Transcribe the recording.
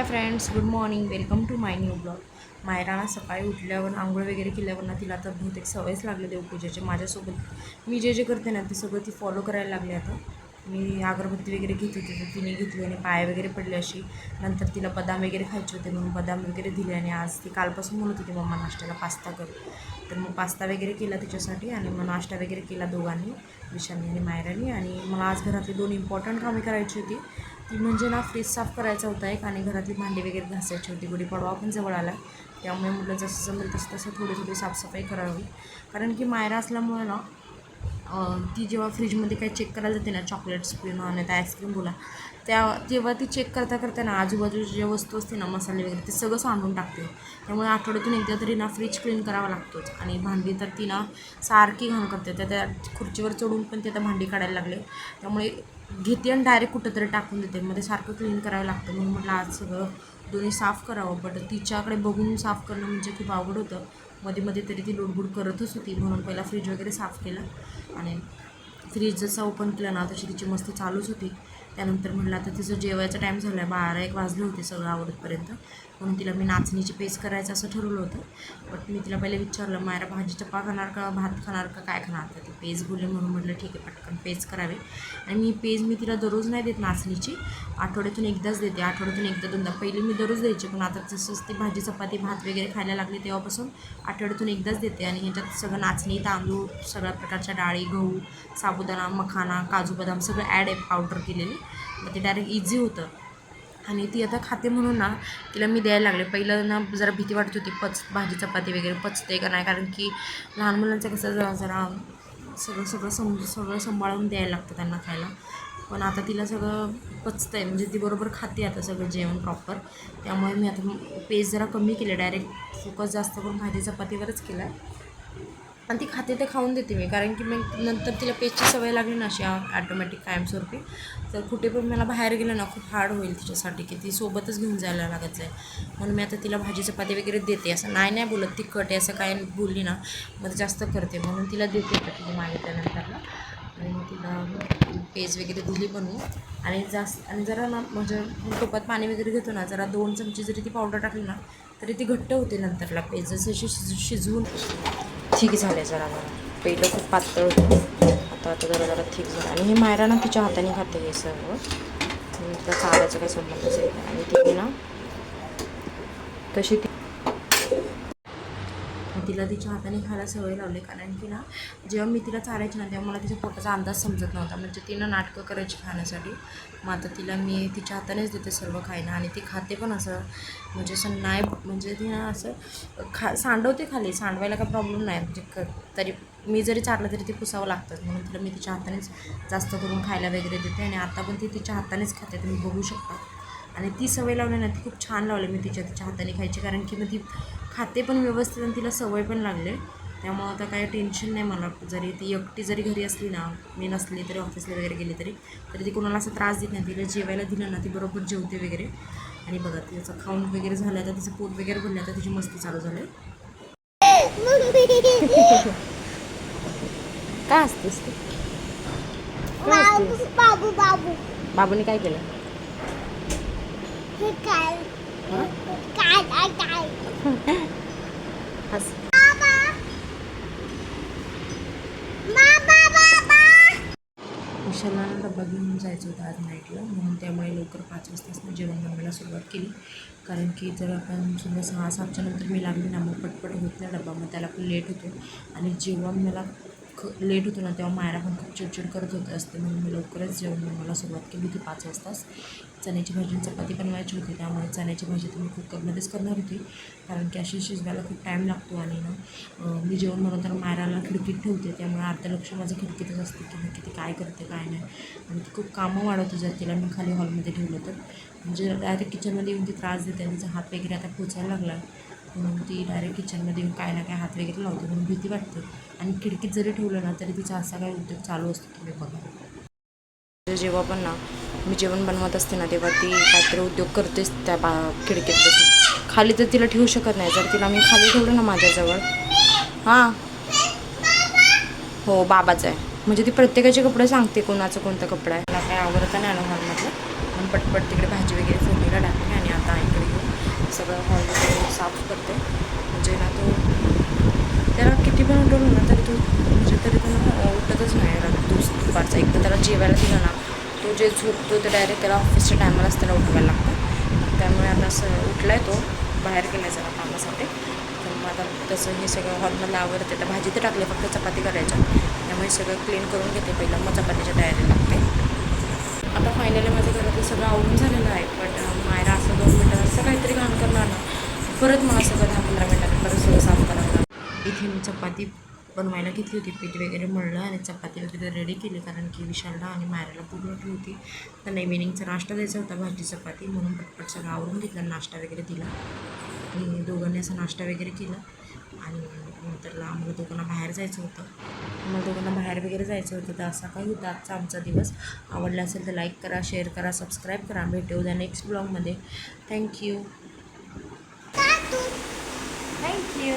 Hi friends good morning. Welcome to my new blog. मायराना सकाळी उठल्यावर आंघोळ वगैरे केल्यावर ना तिला आता बहुतेक सवयच लागले देवपूजेचे माझ्यासोबत. मी जे जे करते ना ते सगळं ती फॉलो करायला लागले आता. मी अगरबत्ती वगैरे घेत होती तर तिने घेतली आणि पाय वगैरे पडले अशी. नंतर तिला बदाम वगैरे खायचे होते म्हणून बदाम वगैरे दिले आणि आज ती कालपासून म्हणत होती मम्मा नाश्त्याला पास्ता कर. तर मग पास्ता वगैरे केला तिच्यासाठी आणि मग नाश्ता वगैरे केला दोघांनी विशालनी आणि मायरानी. आणि मला आज घरातली दोन इम्पॉर्टंट कामे करायची होती. ती म्हणजे ना फ्रीज साफ करायचा होता एक आणि घरातली भांडी वगैरे घासायची होती गुढीपाडवा पण जवळ आला. त्यामुळे म्हटलं जसं जमेल तसं तसं थोडी थोडी साफसफाई करावी. कारण की मायरा असल्यामुळे ना ती जेव्हा फ्रीजमध्ये काही चेक करायला जाते ना चॉकलेट्स पिणं आणि त्या आईस्क्रीम बोला त्या तेव्हा ती चेक करता करता ना आजूबाजूच्या ज्या वस्तू असते ना मसाले वगैरे ते सगळं सांडून टाकते. त्यामुळे आठवड्यातून एकदा तरी ना फ्रीज क्लीन करावा लागतोच. आणि भांडी तर ती ना सारखी घाण करते. त्या त्या खुर्चीवर चढून पण ते आता भांडी काढायला लागले. त्यामुळे घेते आणि डायरेक्ट कुठंतरी टाकून देते. मध्ये सारखं क्लीन करावं लागतं. म्हणून म्हटलं आज सगळं दोन्ही साफ करावं. बट तिच्याकडे बघून साफ करणं म्हणजे खूप अवघड होतं. मध्ये मध्ये तरी ती लुडबुड करतच होती. म्हणून पहिला फ्रीज वगैरे साफ केलं. आणि फ्रीज जसा ओपन केलं ना तशी तिची मस्ती चालूच होती. त्यानंतर म्हटलं आता तिचं जेवायचा टाईम झाला आहे बारा एक वाजले होते सगळं आवडतपर्यंत म्हणून तिला मी नाचणीची पेस करायचं असं ठरवलं होतं. बट मी तिला पहिले विचारलं मायरा भाजी चपा खाणार का भात खाणार का काय खाणार? तर ती पेज बोलले म्हणून म्हटलं ठीक आहे पटकन पेज करावी. आणि मी पेज मी तिला दररोज नाही देत नाचणीची. आठवड्यातून एकदाच देते. आठवड्यातून एकदा दोनदा. पहिले मी दररोज द्यायची पण आता जसंच ती भाजी चपाती भात वगैरे खायला लागली तेव्हापासून आठवड्यातून एकदाच देते. आणि ह्याच्यात सगळं नाचणी तांदूळ सगळ्या प्रकारच्या डाळी गहू साबुदाणा मखाना काजू बदाम सगळं ॲड आहे पावडर केलेली. मग ते डायरेक्ट इझी होतं. आणि ती आता खाते म्हणून ना तिला मी द्यायला लागले. पहिलं ना जरा भीती वाटत होती पच भाजी चपाती वगैरे पचते का नाही? कारण की लहान मुलांचं कसं जरा जरा सगळं सगळं सम सगळं सांभाळून द्यायला लागतं त्यांना खायला. पण आता तिला सगळं पचतं आहे म्हणजे ती बरोबर खाते आता सगळं जेवण प्रॉपर त्यामुळे मी आता पेस्ट जरा कमी केले डायरेक्ट फोकस जास्त करून भाजी चपातीवरच केला आहे आणि ती खाते ते खाऊन देते मी. कारण की मग नंतर तिला पेजची सवय लागली ना अशी ॲटोमॅटिक कायमस्वरूपी. तर कुठे पण मला बाहेर गेलं ना खूप हार्ड होईल तिच्यासाठी की ती सोबतच घेऊन जायला लागत जाईल म्हणून मी आता तिला भाजी चपाती वगैरे देते. असं नाही नाही बोलत ती कट आहे असं काय बोलली ना मग जास्त करते. म्हणून तिला देते आता तिने मागितल्यानंतरला आणि मग तिला पेज वगैरे दिली बनवून. आणि जास्त आणि जरा ना म्हणजे टोपात पाणी वगैरे घेतो ना जरा दोन चमचे जरी ती पावडर टाकली ना तरी ती घट्ट होते नंतरला. पेज जसे शिजवून ठीक झालं जरा जरा. पहिलं खूप पातळ होतं. आता आता जरा जरा ठीक झालं. आणि हे मायरा ना तिच्या हाताने खाते हे सर्व. आणि तिला चालायचं काही संबंधच येत नाही. आणि तिने ना तशी ती तिला तिच्या हाताने खायला सवय लावली. कारण की ना जेव्हा मी तिला चालायची ना तेव्हा मला तिच्या पोटाचा अंदाज समजत नव्हता. म्हणजे तिनं नाटकं करायची खाण्यासाठी. मग आता तिला मी तिच्या हातानेच देते सर्व खायला. आणि ती खाते पण असं. म्हणजे असं नाही म्हणजे ती ना असं खा सांडवते खाली. सांडवायला काय प्रॉब्लेम नाही. म्हणजे क तरी मी जरी चाललं तरी ते पुसावं लागतं. म्हणून तिला मी तिच्या हातानेच जास्त करून खायला वगैरे देते. आणि आता पण ती तिच्या हातानेच खाते. तुम्ही बघू शकता. आणि ती सवय लावली ना ती खूप छान लावली मी तिच्या तिच्या हाताने खायची. कारण की मग ती खाते पण व्यवस्थित आणि तिला सवय पण लागले. त्यामुळं आता काही टेन्शन नाही मला. जरी ती एकटी जरी घरी असली ना मी नसली तरी ऑफिसला वगैरे गेली तरी तरी ती कोणाला असा त्रास देत नाही. तिला जेवायला दिलं ना ती बरोबर जेवते वगैरे. आणि बघा तिचं खाऊन वगैरे झालं आता तिचं पोट वगैरे भरलं आता तिची मस्ती चालू झाली. काय असतेस बाबूने काय केलं? उशाला काय डबा घेऊन जायचं होतं आज नाईटला म्हणून त्यामुळे लवकर पाच वाजताच मी जेवण बनवायला सुरुवात केली. कारण की जर आपण समजा सहा सातच्या नंतर मी लागली ना मग पटपट होत नाही डबा मग त्याला पण लेट होतो. आणि जेव्हा मला लेट होतो ना तेव्हा मायरा पण खूप चिडचिड करत होते असते. म्हणून मी लवकरच जेवण बनवायला सुरुवात केली होती पाच वाजताच. चण्याची भाजी चपाती बनवायची होती. त्यामुळे चण्याची भाजी तर मी कुकरमध्येच करणार होती. कारण की अशी शिजवायला खूप टाईम लागतो आणि ना मी जेवण बनवताना मायराला खिडकीत ठेवते. त्यामुळे अर्धं लक्ष माझं खिडकीतच असते की नक्की ती काय करते काय नाही. आणि ती खूप कामं वाढवते जर तिला मी खाली हॉलमध्ये ठेवलं तर. म्हणजे डायरेक्ट किचनमध्ये येऊन ती त्रास देते तिचा हात वगैरे आता पोचायला लागला. म्हणून ती डायरेक्ट किचनमध्ये येऊन काय ना काय हात वगैरे लावते. म्हणून भीती वाटते. आणि खिडकीत जरी ठेवलं ना तरी तिचा असा काय उद्योग चालू असतो तुम्ही बघा. जेव्हा पण ना मी जेवण बनवत असते ना तेव्हा ती काहीतरी उद्योग करतेच त्या बा खिडकीत बसून. खाली तर तिला ठेवू शकत नाही. जर तिला मी खाली ठेवलं ना माझ्याजवळ हां. हो बाबाचं आहे. म्हणजे ती प्रत्येकाचे कपडे सांगते कोणाचं कोणता कपडा आहे. मला काय आवडतं नाही ना हॉलमधलं पण पटपट तिकडे भाजी वगैरे फोडणीला टाकते. सगळं हॉल वगैरे साफ करते. म्हणजे ना तो त्याला किती पण उठवलं ना तरी तो म्हणजे तरी तो ना उठतच नाही रात्री दुस दुपारचा एकदा त्याला जेवायला दिलं ना तो जे झोपतो ते डायरेक्ट त्याला ऑफिसच्या टायमालाच त्याला उठवायला लागतं. त्यामुळे आता असं उठला आहे तो बाहेर गेला जरा कामासाठी. तर मग आता तसं हे सगळं हॉलमधलं आवडते तर भाजी तर टाकले फक्त चपाती करायच्या. त्यामुळे सगळं क्लीन करून घेते पहिलं मग चपातीच्या तयारी लागते. आता फायनली माझं घरातलं सगळं आवडून झालेलं आहे बट मायरा असं दोन मिनटं असं काहीतरी घाण करणार ना परत मला सगळं दहा पंधरा मिनटात परत सगळं साफ करावं लागलं. इथे मी चपाती बनवायला घेतली होती पीठ वगैरे मळलं आणि चपाती वगैरे रेडी केली कारण की विशालला आणि मायराला भूक लागली होती. तर नाही इव्हिनिंगचा नाश्ता द्यायचा होता भाजी चपाती म्हणून पटपट सगळं आवरून घेतलं नाश्ता वगैरे दिला. आणि दोघांनी असा नाश्ता वगैरे केला. आणि नंतरला आम्हाला दोघांना बाहेर जायचं होतं. आम्हाला दोघांना बाहेर वगैरे जायचं होतं. तर असा काही होता आजचा आमचा दिवस. आवडला असेल तर लाईक करा शेअर करा सबस्क्राईब करा. भेटू उद्या नेक्स्ट ब्लॉगमध्ये थँक्यू थँक्यू